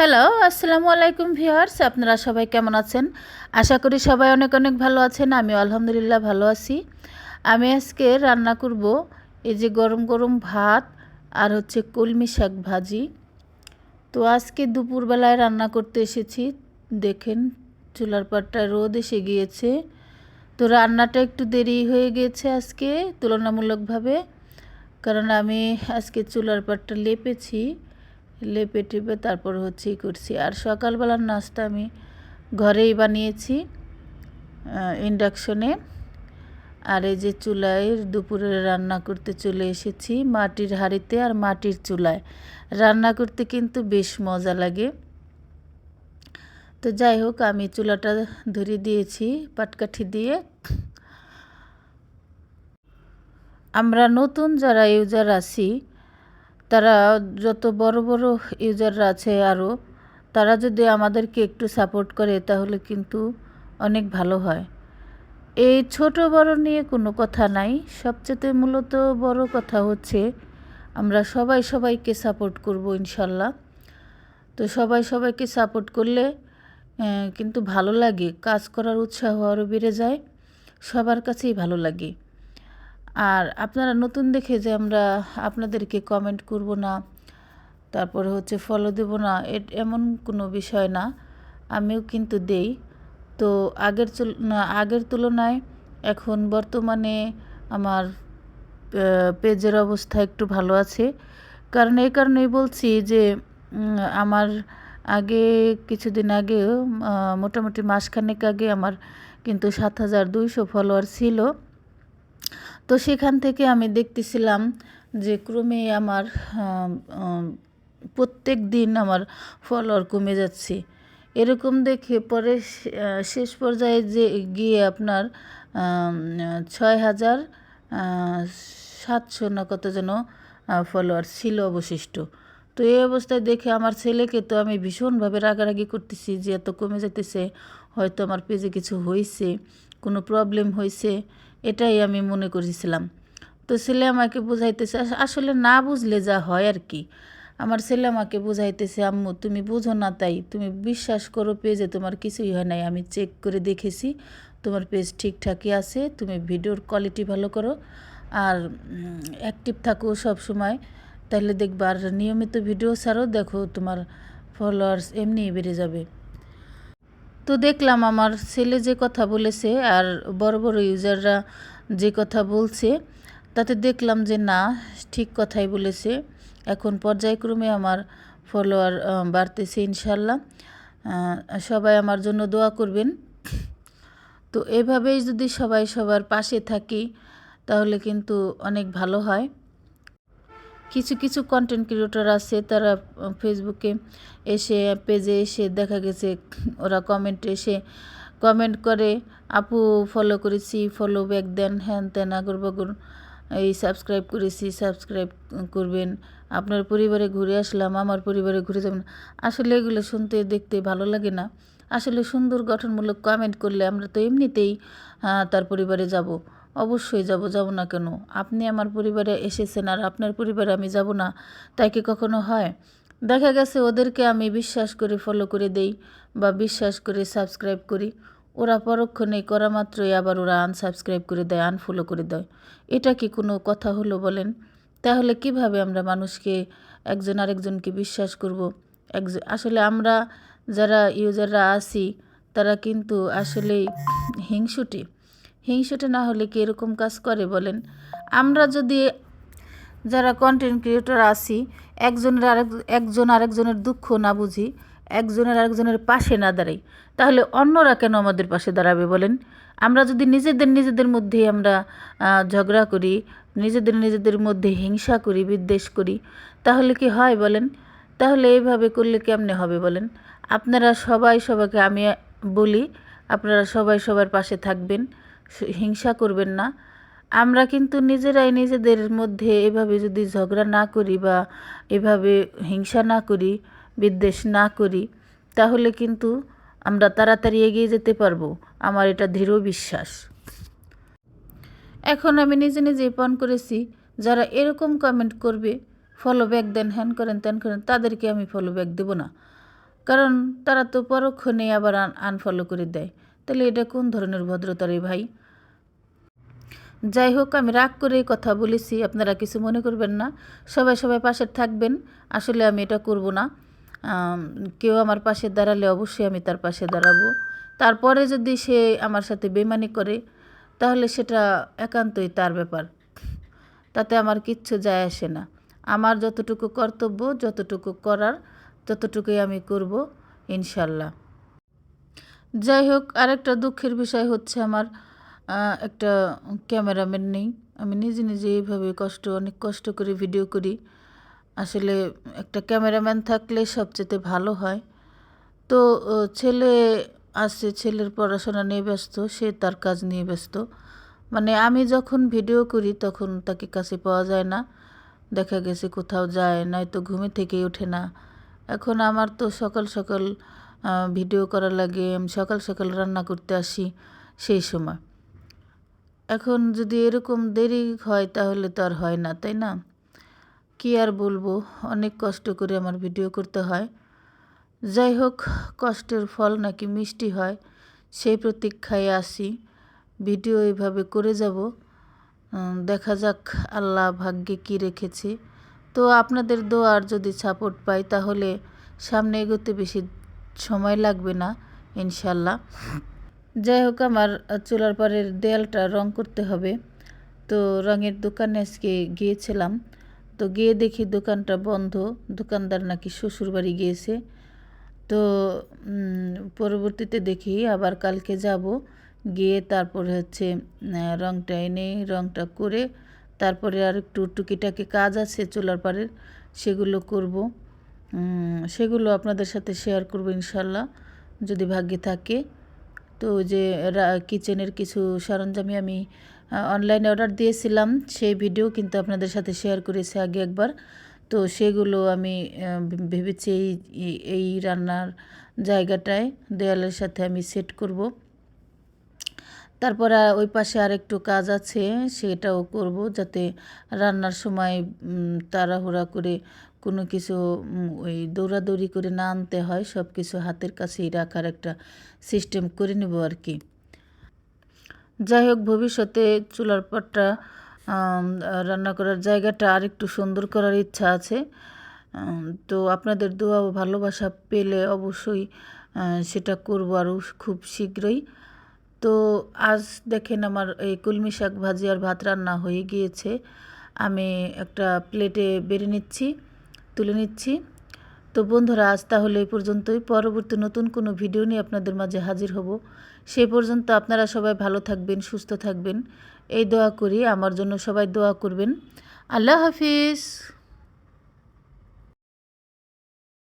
Hello আসসালামু আলাইকুম viewers, আপনারা সবাই কেমন আছেন? আশা করি সবাই অনেক অনেক ভালো আছেন আমি আলহামদুলিল্লাহ ভালো আছি। আমি আজকে রান্না করব এই যে গরম গরম ভাত আর হচ্ছে কলমি শাক ভাজি। তো আজকে দুপুরবেলায় রান্না করতে এসেছি, দেখেন চুলার পাটটায় রোদ এসে গিয়েছে। তো রান্নাটা একটু দেরি হয়ে গিয়েছে আজকে তুলনামূলকভাবে, কারণ আমি আজকে চুলার পাটটা লেপেছি। লেপে টেপে তারপর হচ্ছে করছি। আর সকালবেলার নাস্তা আমি ঘরেই বানিয়েছি ইন্ডাকশনে। আর এই যে চুলায় দুপুরে রান্না করতে চলে এসেছি মাটির হাঁড়িতে আর মাটির চুলায়। রান্না করতে কিন্তু বেশ মজা লাগে। তো যাই হোক, আমি চুলাটা ধরিয়ে দিয়েছি পাটকাঠি দিয়ে। আমরা নতুন যারা ইউজার আছি তারা যত বড় বড় ইউজাররা আছে আরও তারা যদি আমাদেরকে একটু সাপোর্ট করে তাহলে কিন্তু অনেক ভালো হয়। এই ছোট বড় নিয়ে কোনো কথা নাই, সবচেয়ে মূলত বড় কথা হচ্ছে আমরা সবাই সবাইকে সাপোর্ট করব ইনশাল্লাহ। তো সবাই সবাইকে সাপোর্ট করলে কিন্তু ভালো লাগে, কাজ করার উৎসাহ আরও বেড়ে যায়, সবার কাছেই ভালো লাগে। আর আপনারা নতুন দেখে যে আমরা আপনাদেরকে কমেন্ট করব না, তারপরে হচ্ছে ফলো দেব না এমন কোনো বিষয় না। আমিও কিন্তু দেই। তো আগের আগের তুলনায় এখন বর্তমানে আমার পেজের অবস্থা একটু ভালো আছে। কারণ এই কারণেই বলছি যে আমার আগে কিছুদিন আগে মোটামুটি মাসখানেক আগে আমার কিন্তু সাত হাজার দুইশো ফলোয়ার ছিল। তো সেখান থেকে আমি দেখতেছিলাম যে ক্রমে আমার প্রত্যেক দিন আমার ফলোয়ার কমে যাচ্ছে এরকম দেখে পরে শেষ পর্যায়ে যে গিয়ে আপনার ছয় হাজার সাতশো না কত যেন ফলোয়ার ছিল অবশিষ্ট। তো এই অবস্থায় দেখে আমার ছেলেকে তো আমি ভীষণভাবে রাগারাগি করতেছি যে এত কমে যেতেছে হয়তো আমার পেজে কিছু হয়েছে কোনো প্রবলেম হয়েছে এটাই আমি মনে করেছিলাম। তো ছেলে আমাকে বুঝাইতেছে আসলে না বুঝলে যা হয় আর কি। আমার ছেলে আমাকে বুঝাইতেছে, আম্মু, তুমি বুঝো না তাই। তুমি বিশ্বাস করো পেজে তোমার কিছুই হয় নাই। আমি চেক করে দেখেছি, তোমার পেজ ঠিকঠাকই আছে। তুমি ভিডিওর কোয়ালিটি ভালো করো। আর অ্যাক্টিভ থাকো সব সময়। তাহলে দেখবা, আর নিয়মিত ভিডিও ছাড়ো, দেখো তোমার ফলোয়ার্স এমনিই বেড়ে যাবে। তো দেখলাম আমার ছেলে যে কথা বলেছে আর বড় বড় ইউজাররা যে কথা বলছে, তাতে দেখলাম যে না, ঠিক কথাই বলেছে। এখন পর্যায়ক্রমে আমার ফলোয়ার বাড়তেছে ইনশাল্লাহ সবাই আমার জন্য দোয়া করবেন। তো এভাবেই যদি সবাই সবার পাশে থাকি, তাহলে কিন্তু অনেক ভালো হয়। কিছু কিছু কন্টেন্ট ক্রিয়েটর আছে, তারা ফেসবুকে এসে পেজে এসে দেখা গেছে, ওরা কমেন্টে এসে কমেন্ট করে, আপু ফলো করেছি ফলো ব্যাক দেন, হ্যান তেন আগর বগর, এই সাবস্ক্রাইব করেছি সাবস্ক্রাইব করবেন, আপনার পরিবারে ঘুরে আসলাম, আমার পরিবারে ঘুরে যাবেন। আসলে এগুলো শুনতে, দেখতে ভালো লাগে না। আসলে সুন্দর গঠনমূলক কমেন্ট করলে আমরা তো এমনিতেই তার পরিবারে যাব। অবশ্যই যাব যাব না কেন? আপনি আমার পরিবারে এসেছেন আর আপনার পরিবারে আমি যাব না, তাই কি কখনো হয়? দেখা গেছে ওদেরকে আমি বিশ্বাস করে ফলো করে দেই বা বিশ্বাস করে সাবস্ক্রাইব করি। ওরা পরক্ষণে করা মাত্রই আবার ওরা আনসাবস্ক্রাইব করে দেয় আনফলো করে দেয়। এটা কি কোনো কথা হলো বলেন? তাহলে কীভাবে আমরা মানুষকে একজন আরেকজনকে বিশ্বাস করব? একজন আসলে আমরা যারা ইউজাররা আছি, তারা কিন্তু আসলেই হিংসুটি। হিংসুটি না হলে কি এরকম কাজ করে বলেন? আমরা যদি যারা কন্টেন্ট ক্রিয়েটর আছি, একজনের আরেক, একজন আরেকজনের দুঃখ না বুঝি, একজনের আরেকজনের পাশে না দাঁড়াই, তাহলে অন্যরা কেন আমাদের পাশে দাঁড়াবে বলেন? আমরা যদি নিজেদের নিজেদের মধ্যেই আমরা ঝগড়া করি, নিজেদের নিজেদের মধ্যে হিংসা করি, বিদ্বেষ করি, তাহলে কি হয় বলেন? তাহলে এইভাবে করলে কেমনে হবে বলেন? আপনারা সবাই সবাইকে আমি বলি, আপনারা সবাই সবার পাশে থাকবেন হিংসা করবেন না। আমরা কিন্তু নিজেরাই নিজেদের মধ্যে এভাবে যদি ঝগড়া না করি বা এভাবে হিংসা না করি, বিদ্বেষ না করি, তাহলে কিন্তু আমরা তাড়াতাড়ি এগিয়ে যেতে পারব। আমার এটা দৃঢ় বিশ্বাস। এখন আমি নিজে নিজে পান করেছি। যারা এরকম কমেন্ট করবে ফলো ব্যাক দেন হ্যান করেন ত্যান করেন, তাদেরকে আমি ফলো ব্যাক দেবো না। কারণ তারা তো পরক্ষণে আবার আনফলো করে দেয়। তাহলে এটা কোন ধরনের ভদ্রতা রে ভাই? যাই হোক, আমি রাগ করে কথা বলেছি, আপনারা কিছু মনে করবেন না। সবাই সবাই পাশে থাকবেন, আসলে আমি এটা করব না। কেউ আমার পাশে দাঁড়ালে অবশ্যই আমি তার পাশে দাঁড়াবো। তারপরে যদি সে আমার সাথে বেমানি করে, তাহলে সেটা একান্তই তার ব্যাপার। তাতে আমার কিচ্ছু যায় আসে না। আমার যতটুকু কর্তব্য, যতটুকু করার ততটুকুই আমি করব, ইনশাল্লাহ। যাই হোক, আরেকটা দুঃখের বিষয় হচ্ছে আমার একটা ক্যামেরাম্যান নেই। আমি নিজে নিজে এইভাবে কষ্ট, অনেক কষ্ট করে ভিডিও করি। আসলে একটা ক্যামেরাম্যান থাকলে সবচেয়ে ভালো হয়। তো ছেলে আসছে ছেলের পড়াশোনা নিয়ে ব্যস্ত, সে তার কাজ নিয়ে ব্যস্ত। মানে আমি যখন ভিডিও করি তখন তাকে কাছে পাওয়া যায় না। দেখা গেছে কোথাও যায়, নয়তো ঘুমে থেকেই ওঠে না। এখন আমার তো সকাল সকাল ভিডিও করা লাগে আমি সকাল সকাল রান্না করতে আসি সেই সময়। এখন যদি এরকম দেরি হয় তাহলে তো আর হয় না, তাই না? কি আর বলব, অনেক কষ্ট করে আমার ভিডিও করতে হয়। যাই হোক, কষ্টের ফল নাকি মিষ্টি হয়, সেই প্রতীক্ষায় আসি। ভিডিও এভাবে করে যাব। দেখা যাক আল্লাহ ভাগ্যে কি রেখেছে। তো আপনাদের দোয়ার যদি সাপোর্ট পাই, তাহলে সামনে এগোতে বেশি সময় লাগবে না, ইনশাল্লাহ। যাই হোক, আমার চুলার পাড়ের দেয়ালটা রং করতে হবে। তো রঙের দোকানে আজকে গিয়েছিলাম। তো গিয়ে দেখি দোকানটা বন্ধ। দোকানদার নাকি শ্বশুর বাড়ি গিয়েছে। তো পরবর্তীতে দেখি আবার কালকে যাব। গিয়ে তারপর হচ্ছে রংটা এনে রংটা করে তারপরে আর একটু টুকিটাকি কাজ আছে, চুলার পাড়ের সেগুলো করব। সেগুলো আপনাদের সাথে শেয়ার করব ইনশাল্লাহ যদি ভাগ্যে থাকে। তো যে কিচেনের কিছু সরঞ্জামই আমি অনলাইনে অর্ডার দিয়েছিলাম, সেই ভিডিও কিন্তু আপনাদের সাথে শেয়ার করেছি আগে একবার। তো সেগুলো আমি ভেবেছি এই- এই রান্নার জায়গাটায়, দেয়ালের সাথে আমি সেট করব। তারপর আর ওই পাশে আরেকটু কাজ আছে, সেটাও করব যাতে রান্নার সময় তাড়াহুড়া করে কোনো কিছু ওই দৌড়াদৌড়ি করে না আনতে হয় সব কিছু হাতের কাছেই রাখার একটা সিস্টেম করে নেব আর কি। যাই হোক, ভবিষ্যতে চুলার পাটটা রান্না করার জায়গাটা আর একটু সুন্দর করার ইচ্ছা আছে। তো আপনাদের দোয়া ও ভালোবাসা পেলে অবশ্যই সেটা করব আরও খুব শীঘ্রই। তো আজ দেখেন আমার এই কলমি শাক ভাজি আর ভাত রান্না হয়ে গিয়েছে। আমি একটা প্লেটে বেড়ে নিচ্ছি, তুলে নিচ্ছি। তো বন্ধুরা, আজ তাহলে এই পর্যন্তই। পরবর্তী নতুন কোনো ভিডিও নিয়ে আপনাদের মাঝে হাজির হব। সেই পর্যন্ত আপনারা সবাই ভালো থাকবেন, সুস্থ থাকবেন। এই দোয়া করি, আমার জন্য সবাই দোয়া করবেন। আল্লাহ হাফিজ।